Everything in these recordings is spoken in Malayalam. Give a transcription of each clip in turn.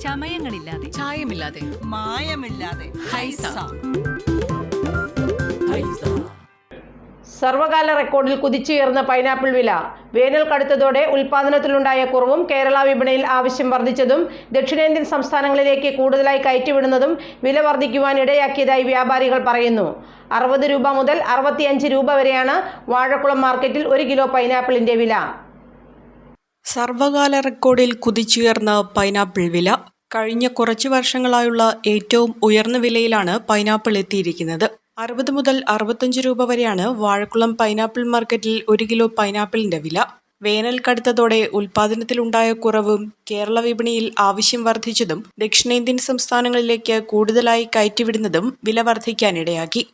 ചമയങ്ങളില്ലാതെ. ചായമില്ലാതെ. മായമില്ലാതെ. ഹൈസ. സർവകാല റെക്കോർഡിൽ കുതിച്ചുയർന്ന പൈനാപ്പിൾ വില. വേനൽ കടുത്തതോടെ ഉൽപാദനത്തിലുണ്ടായ കുറവും കേരള വിപണിയിൽ ആവശ്യം വർദ്ധിച്ചതും ദക്ഷിണേന്ത്യൻ സംസ്ഥാനങ്ങളിലേക്ക് കൂടുതലായി കയറ്റിവിടുന്നതും വില വർദ്ധിക്കുവാൻ ഇടയാക്കിയതായി വ്യാപാരികൾ പറയുന്നു. അറുപത് രൂപ മുതൽ അറുപത്തിയഞ്ച് രൂപ വരെയാണ് വാഴക്കുളം മാർക്കറ്റിൽ ഒരു കിലോ പൈനാപ്പിളിന്റെ വില. സർവകാല റെക്കോർഡിൽ കുതിച്ചുയർന്ന പൈനാപ്പിൾ വില കഴിഞ്ഞ കുറച്ചു വർഷങ്ങളായുള്ള ഏറ്റവും ഉയർന്ന വിലയിലാണ് പൈനാപ്പിൾ എത്തിയിരിക്കുന്നത്. അറുപത് മുതൽ അറുപത്തഞ്ച് രൂപ വരെയാണ് വാഴക്കുളം പൈനാപ്പിൾ മാർക്കറ്റിൽ ഒരു കിലോ പൈനാപ്പിളിന്റെ വില. വേനൽ കടുത്തതോടെ ഉൽപാദനത്തിലുണ്ടായ കുറവും കേരള വിപണിയിൽ ആവശ്യം വർദ്ധിച്ചതും ദക്ഷിണേന്ത്യൻ സംസ്ഥാനങ്ങളിലേക്ക് കൂടുതലായി കയറ്റിവിടുന്നതും വില വർദ്ധിക്കാനിടയാക്കി.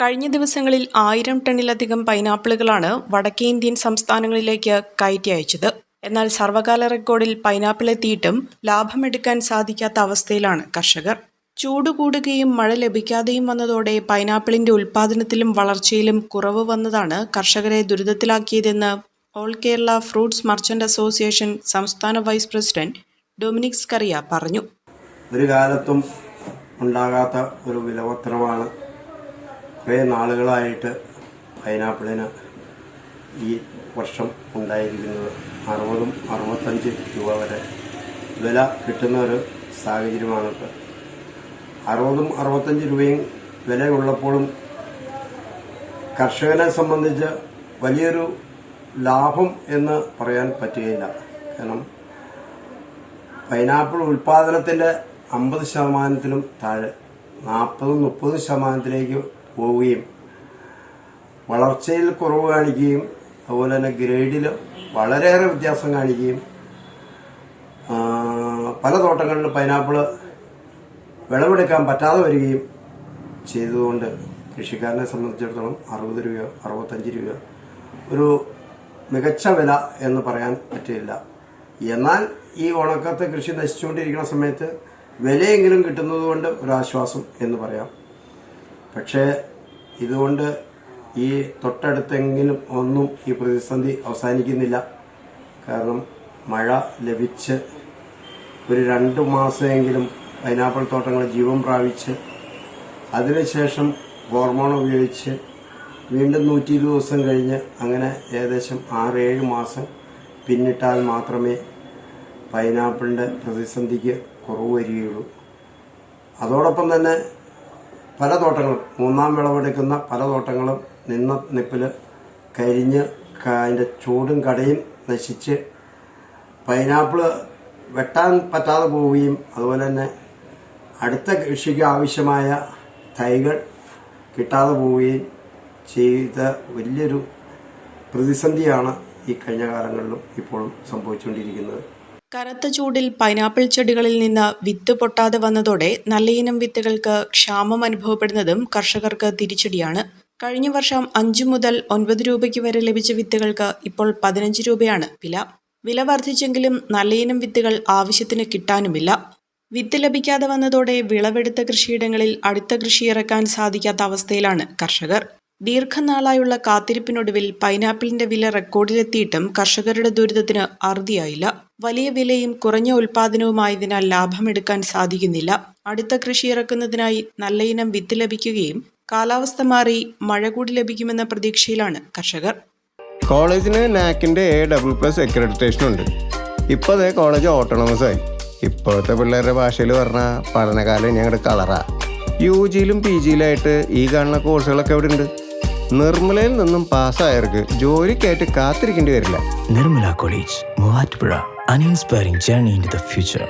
കഴിഞ്ഞ ദിവസങ്ങളിൽ ആയിരം ടണ്ണിലധികം പൈനാപ്പിളുകളാണ് വടക്കേ ഇന്ത്യൻ സംസ്ഥാനങ്ങളിലേക്ക് കയറ്റി അയച്ചത്. എന്നാൽ സർവകാല റെക്കോർഡിൽ പൈനാപ്പിൾ എത്തിയിട്ടും ലാഭമെടുക്കാൻ സാധിക്കാത്ത അവസ്ഥയിലാണ് കർഷകർ. ചൂട് കൂടുകയും മഴ ലഭിക്കാതെയും വന്നതോടെ പൈനാപ്പിളിന്റെ ഉൽപാദനത്തിലും വളർച്ചയിലും കുറവ് വന്നതാണ് കർഷകരെ ദുരിതത്തിലാക്കിയതെന്ന് all Kerala fruits merchant association സംസ്ഥാന വൈസ് പ്രസിഡന്റ് ഡൊമിനിക്സ് കറിയ പറഞ്ഞു. ഒരു കാലത്തും ഉണ്ടാകാത്ത ഒരു വിലവത്രമാണ് കുറേ നാളുകളായിട്ട് പൈനാപ്പിളിന് ഈ വർഷം ഉണ്ടായിരിക്കുന്നത് അറുപതും അറുപത്തഞ്ച് രൂപ വരെ വില കിട്ടുന്ന ഒരു സാഹചര്യമാണ് ഇപ്പോൾ അറുപതും അറുപത്തഞ്ച് രൂപയും വിലയുള്ളപ്പോഴും കർഷകനെ സംബന്ധിച്ച് വലിയൊരു ലാഭം എന്ന് പറയാൻ പറ്റുകയില്ല. കാരണം പൈനാപ്പിൾ ഉൽപാദനത്തിന്റെ അമ്പത് ശതമാനത്തിലും താഴെ നാൽപ്പതും മുപ്പതും ശതമാനത്തിലേക്ക് പോവുകയും വളർച്ചയിൽ കുറവ് കാണിക്കുകയും അതുപോലെ തന്നെ ഗ്രേഡിൽ വളരെയേറെ വ്യത്യാസം കാണിക്കുകയും പല തോട്ടങ്ങളിൽ പൈനാപ്പിൾ വിളവെടുക്കാൻ പറ്റാതെ വരികയും ചെയ്തതുകൊണ്ട് കൃഷിക്കാരനെ സംബന്ധിച്ചിടത്തോളം അറുപത് രൂപയോ അറുപത്തഞ്ച് രൂപയോ ഒരു മികച്ച വില എന്ന് പറയാൻ പറ്റില്ല. എന്നാൽ ഈ ഉണക്കത്തെ കൃഷി നശിച്ചുകൊണ്ടിരിക്കുന്ന സമയത്ത് വിലയെങ്കിലും കിട്ടുന്നത് കൊണ്ട് ഒരാശ്വാസം എന്ന് പറയാം. പക്ഷേ ഇതുകൊണ്ട് ഈ തൊട്ടടുത്തെങ്കിലും ഒന്നും ഈ പ്രതിസന്ധി അവസാനിക്കുന്നില്ല. കാരണം മഴ ലഭിച്ച് ഒരു രണ്ട് മാസമെങ്കിലും പൈനാപ്പിൾ തോട്ടങ്ങൾ ജീവൻ പ്രാപിച്ച് അതിനുശേഷം ഹോർമോൺ ഉപയോഗിച്ച് വീണ്ടും നൂറ്റി ഇരുപത് ദിവസം കഴിഞ്ഞ് അങ്ങനെ ഏകദേശം ആറ് ഏഴ് മാസം പിന്നിട്ടാൽ മാത്രമേ പൈനാപ്പിളിന്റെ പ്രതിസന്ധിക്ക് കുറവ് വരികയുള്ളൂ. അതോടൊപ്പം തന്നെ പല തോട്ടങ്ങളും മൂന്നാം വിളവെടുക്കുന്ന പല തോട്ടങ്ങളും നിന്ന നിപ്പിൽ കരിഞ്ഞ് അതിന്റെ ചൂടും കടയും നശിച്ച് പൈനാപ്പിൾ വെട്ടാൻ പറ്റാതെ പോവുകയും അതുപോലെ തന്നെ അടുത്ത കൃഷിക്ക് ആവശ്യമായ തൈകൾ കിട്ടാതെ പോവുകയും ചെയ്ത വലിയൊരു പ്രതിസന്ധിയാണ് ഈ കഴിഞ്ഞ കാലങ്ങളിലും ഇപ്പോഴും സംഭവിച്ചുകൊണ്ടിരിക്കുന്നത്. കനത്ത ചൂടിൽ പൈനാപ്പിൾ ചെടികളിൽ നിന്ന് വിത്ത് പൊട്ടാതെ വന്നതോടെ നല്ലയിനം വിത്തുകൾക്ക് ക്ഷാമം അനുഭവപ്പെടുന്നതും കർഷകർക്ക് തിരിച്ചടിയാണ്. കഴിഞ്ഞ വർഷം അഞ്ചു മുതൽ ഒൻപത് രൂപയ്ക്ക് വരെ ലഭിച്ച വിത്തുകൾക്ക് ഇപ്പോൾ പതിനഞ്ച് രൂപയാണ് വില. വില വർദ്ധിച്ചെങ്കിലും നല്ലയിനം വിത്തുകൾ ആവശ്യത്തിന് കിട്ടാനുമില്ല. വിത്ത് ലഭിക്കാതെ വന്നതോടെ വിളവെടുത്ത കൃഷിയിടങ്ങളിൽ അടുത്ത കൃഷി ഇറക്കാൻ സാധിക്കാത്ത അവസ്ഥയിലാണ് കർഷകർ. ദീർഘനാളായുള്ള കാത്തിരിപ്പിനൊടുവിൽ പൈനാപ്പിളിന്റെ വില റെക്കോർഡിലെത്തിയിട്ടും കർഷകരുടെ ദുരിതത്തിന് അറുതിയായില്ല. വലിയ വിലയും കുറഞ്ഞ ഉൽപാദനവുമായതിനാൽ ലാഭമെടുക്കാൻ സാധിക്കുന്നില്ല. അടുത്ത കൃഷി ഇറക്കുന്നതിനായി നല്ലയിനം വിത്ത് ലഭിക്കുകയും കാലാവസ്ഥ മാറി മഴ കൂടി ലഭിക്കുമെന്ന പ്രതീക്ഷയിലാണ് കർഷകർ. കോളേജിന് നാക്കിന്റെ എ ഡബിൾ പ്ലസ് അക്രഡിറ്റേഷൻ ഉണ്ട്. ഇപ്പോൾ അതേ കോളേജ് ഓട്ടോണമസ് ആയി. ഇപ്പോഴത്തെ പിള്ളേരുടെ ഭാഷയിൽ പറഞ്ഞാൽ പഠനകാലം ഞങ്ങളുടെ കളറാ. യു ജിയിലും പി ജിയിലായിട്ട് ഈ കാണുന്ന കോഴ്സുകളൊക്കെ ഇവിടെ ഉണ്ട് നിർമ്മലയിൽ നിന്നും പാസ്സായവർക്ക് ജോലിക്കായിട്ട് കാത്തിരിക്കേണ്ടി വരില്ല. Nirmala college Muvattupuzha. Uninspiring journey in the future.